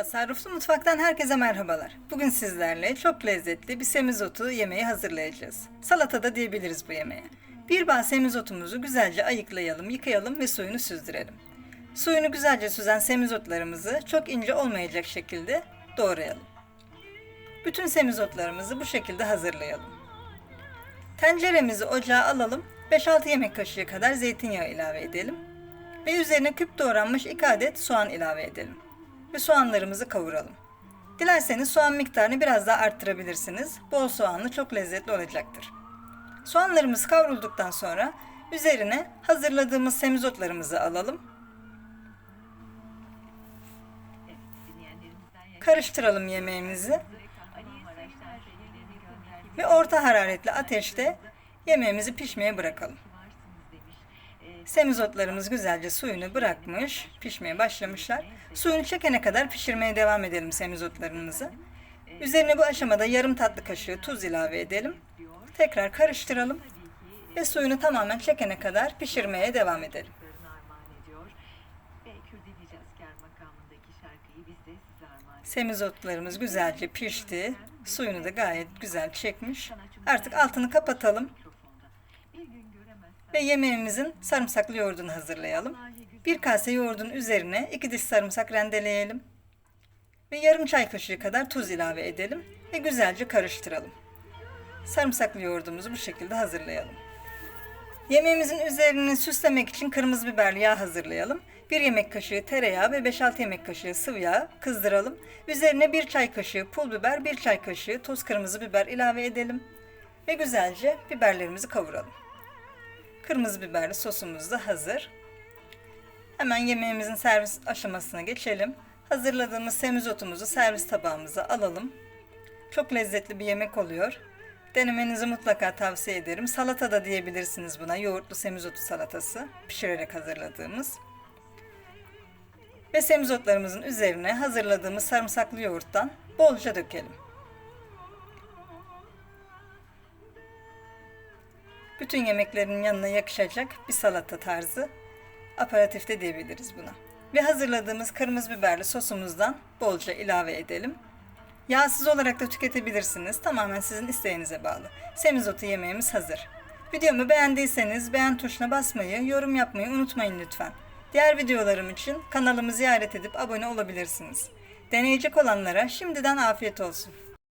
Tasarruflu Mutfak'tan herkese merhabalar. Bugün sizlerle çok lezzetli bir semizotu yemeği hazırlayacağız. Salata da diyebiliriz bu yemeğe. Bir bağ semizotumuzu güzelce ayıklayalım, yıkayalım ve suyunu süzdürelim. Suyunu güzelce süzen semizotlarımızı çok ince olmayacak şekilde doğrayalım. Bütün semizotlarımızı bu şekilde hazırlayalım. Tenceremizi ocağa alalım, 5-6 yemek kaşığı kadar zeytinyağı ilave edelim ve üzerine küp doğranmış 2 adet soğan ilave edelim ve soğanlarımızı kavuralım. Dilerseniz soğan miktarını biraz daha arttırabilirsiniz. Bol soğanlı çok lezzetli olacaktır. Soğanlarımız kavrulduktan sonra üzerine hazırladığımız semizotlarımızı alalım. Karıştıralım yemeğimizi ve orta hararetli ateşte yemeğimizi pişmeye bırakalım. Semizotlarımız güzelce suyunu bırakmış, pişmeye başlamışlar. Suyunu çekene kadar pişirmeye devam edelim semizotlarımızı. Üzerine bu aşamada yarım tatlı kaşığı tuz ilave edelim. Tekrar karıştıralım ve suyunu tamamen çekene kadar pişirmeye devam edelim. Semizotlarımız güzelce pişti. Suyunu da gayet güzel çekmiş. Artık altını kapatalım ve yemeğimizin sarımsaklı yoğurdunu hazırlayalım. Bir kase yoğurdun üzerine iki diş sarımsak rendeleyelim. Ve yarım çay kaşığı kadar tuz ilave edelim ve güzelce karıştıralım. Sarımsaklı yoğurdumuzu bu şekilde hazırlayalım. Yemeğimizin üzerini süslemek için kırmızı biberli yağ hazırlayalım. 1 yemek kaşığı tereyağı ve 5-6 yemek kaşığı sıvı yağ kızdıralım. Üzerine 1 çay kaşığı pul biber, 1 çay kaşığı toz kırmızı biber ilave edelim. Ve güzelce biberlerimizi kavuralım. Kırmızı biberli sosumuz da hazır. Hemen yemeğimizin servis aşamasına geçelim. Hazırladığımız semizotumuzu servis tabağımıza alalım. Çok lezzetli bir yemek oluyor. Denemenizi mutlaka tavsiye ederim. Salata da diyebilirsiniz buna. Yoğurtlu semizotu salatası. Pişirerek hazırladığımız. Ve semizotlarımızın üzerine hazırladığımız sarımsaklı yoğurttan bolca dökelim. Bütün yemeklerin yanına yakışacak bir salata tarzı aparatif de diyebiliriz buna. Ve hazırladığımız kırmızı biberli sosumuzdan bolca ilave edelim. Yağsız olarak da tüketebilirsiniz. Tamamen sizin isteğinize bağlı. Semizotu yemeğimiz hazır. Videomu beğendiyseniz beğen tuşuna basmayı, yorum yapmayı unutmayın lütfen. Diğer videolarım için kanalımı ziyaret edip abone olabilirsiniz. Deneyecek olanlara şimdiden afiyet olsun.